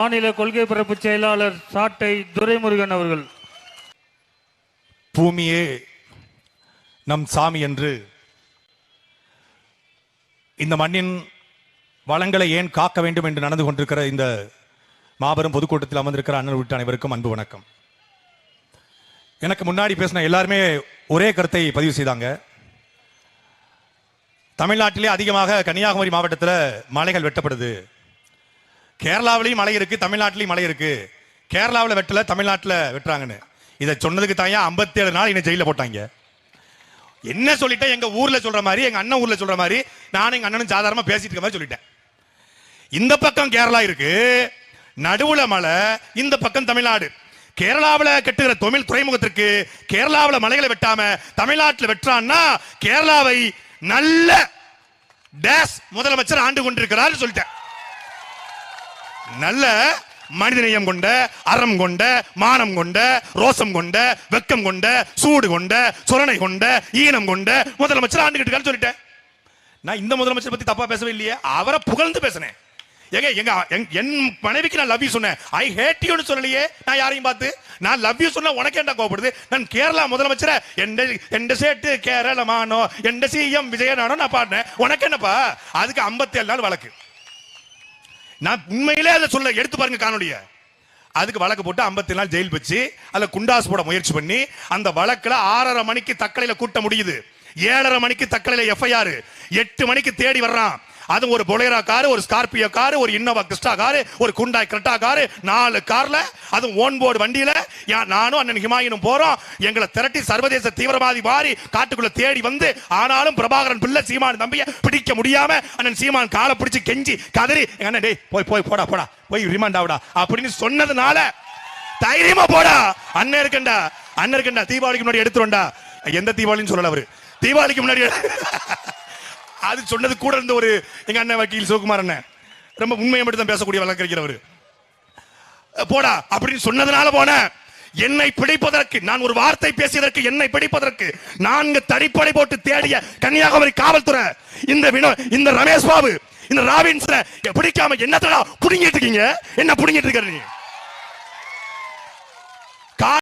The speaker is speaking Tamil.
மாநில கொள்கை பரப்பு செயலாளர் சாட்டை துரைமுருகன் அவர்கள். பூமியே நம் சாமி என்று இந்த மண்ணின் வளங்களை ஏன் காக்க வேண்டும் என்று நடந்து கொண்டிருக்கிற இந்த மாபெரும் பொதுக்கூட்டத்தில் அமர்ந்திருக்கிற அண்ணன் உள்ளிட்ட அனைவருக்கும் அன்பு வணக்கம். எனக்கு முன்னாடி பேசின எல்லாருமே ஒரே கருத்தை பதிவு செய்தாங்க. தமிழ்நாட்டிலே அதிகமாக கன்னியாகுமரி மாவட்டத்தில் மலைகள் வெட்டப்படுது. கேரளாவிலையும் மலை இருக்கு தமிழ்நாட்டிலையும் மலை இருக்கு. கேரளாவில் வெட்டல தமிழ்நாட்டில் வெட்டுறாங்கன்னு. இதை சொன்னதுக்கு தாயா ஐம்பத்தேழு நாள் என்ன ஜெயில போட்டாங்க? என்ன சொல்லிட்டேன் எங்க ஊர்ல சொல்ற மாதிரி எங்க அண்ணன் ஊர்ல சொல்ற மாதிரி நானும் எங்க அண்ணனும் சாதாரணமா பேசிட்டு இருக்க மாதிரி சொல்லிட்டேன். இந்த பக்கம் கேரளா இருக்கு நடுவுல மலை இந்த பக்கம் தமிழ்நாடு. கேரளாவில் கட்டுகிற தொழில் துறைமுகத்திற்கு கேரளாவில் மலைகளை வெட்டாம தமிழ்நாட்டில் வெட்டுறான்னா கேரளாவை நல்ல டேஸ் முதலமைச்சர் ஆண்டு கொண்டிருக்கிறார் சொல்லிட்டேன். நல்ல மனிதநேயம் கொண்ட அறம் கொண்ட மானம் கொண்ட ரோசம் கொண்ட வெக்கம் கொண்ட சூடு கொண்ட சுரணை கொண்ட ஈனம் கொண்ட முதலமைச்சர் ஆண்டுகிட்டு சொல்லிட்டேன். நான் இந்த முதலமைச்சர் பத்தி தப்பா பேசவே இல்லையே. அவரை புகழ்ந்து பேசினேன். ஏங்க எங்க எங்க- என் மனைவிக்கு நான் லவ் யூ சொன்னேன். ஐ ஹேட் யூன்னு சொல்லலையே. நான் யாரையும் பார்த்து? நான் லவ் யூ சொன்னா உனக்கு என்ன கோவப்படுது? நான் கேரளா முதலமைச்சரை எந்த எந்த சேட்டு கேரளமானோ எந்த சிஎம் விஜயனானோ நான் பாடினேன். உனக்கு என்னப்பா? அதுக்கு 57 நாள் வழக்கு. நான் உண்மையிலே அதை சொல்ல எடுத்து பாருங்க காணொலிய அதுக்கு வழக்கு போட்டு 54 நாள் ஜெயில் வச்சு அதில் குண்டாஸ் போட முயற்சி பண்ணி அந்த வழக்கில் ஆறரை மணிக்கு தக்கலையில் கூட்ட முடியுது. ஏழரை மணிக்கு தக்கலையில் எஃப்ஐஆர் எட்டு மணிக்கு தேடி வர்றான். அது ஒரு பொலேரா காரு ஒரு ஸ்கார்பியோ காரு ஒரு இன்னோவா கிறிஸ்டா காரு ஒரு குண்டாய் கிரெட்டா காரு நாலு கார்ல அதுவும் ஓன் போர்டு வண்டியில. நானும் அண்ணன் ஹிமாயினும் போறோம். எங்களை திரட்டி சர்வதேச தீவிரவாதி மாறி காட்டுக்குள்ள தேடி வந்து ஆனாலும் பிரபாகரன் பிள்ளை சீமான் தம்பிய பிடிக்க முடியாம அண்ணன் சீமான் காலை பிடிச்சு கெஞ்சி கதறி அண்ணன் டேய் போய் போய் போடா போடா போய் ரிமாண்ட் ஆகுடா அப்படின்னு சொன்னதுனால தைரியமா போடா. அண்ணன் இருக்கண்டா அண்ணன் இருக்கண்டா தீபாவளிக்கு முன்னாடி எடுத்துருண்டா எந்த தீபாவளின்னு சொல்லல அவரு. தீபாவளிக்கு முன்னாடி அது சொன்னது கூட இருந்த ஒரு எங்க அண்ணன் வக்கீல் சிவகுமார் அண்ணன். ரொம்ப உண்மையை மட்டும் தான் பேசக்கூடிய வழக்கறிஞர் போடா அப்படின்னு சொன்னதுனால போனேன் என்னை பிடிப்பதற்கு நான் ஒரு வார்த்தை பேசியதற்கு என்னை பிடிப்பதற்கு நான்கு தடிப்படை போட்டு தேடிய கன்னியாகுமரி காவல்துறை. இந்த வினோ இந்த ரமேஷ் பாபு இந்த ராபின்ஸ் பிடிக்காம என்னத்தடா புடுங்கிட்டு இருக்கீங்க? என்ன புடுங்கிட்டு இருக்க நீ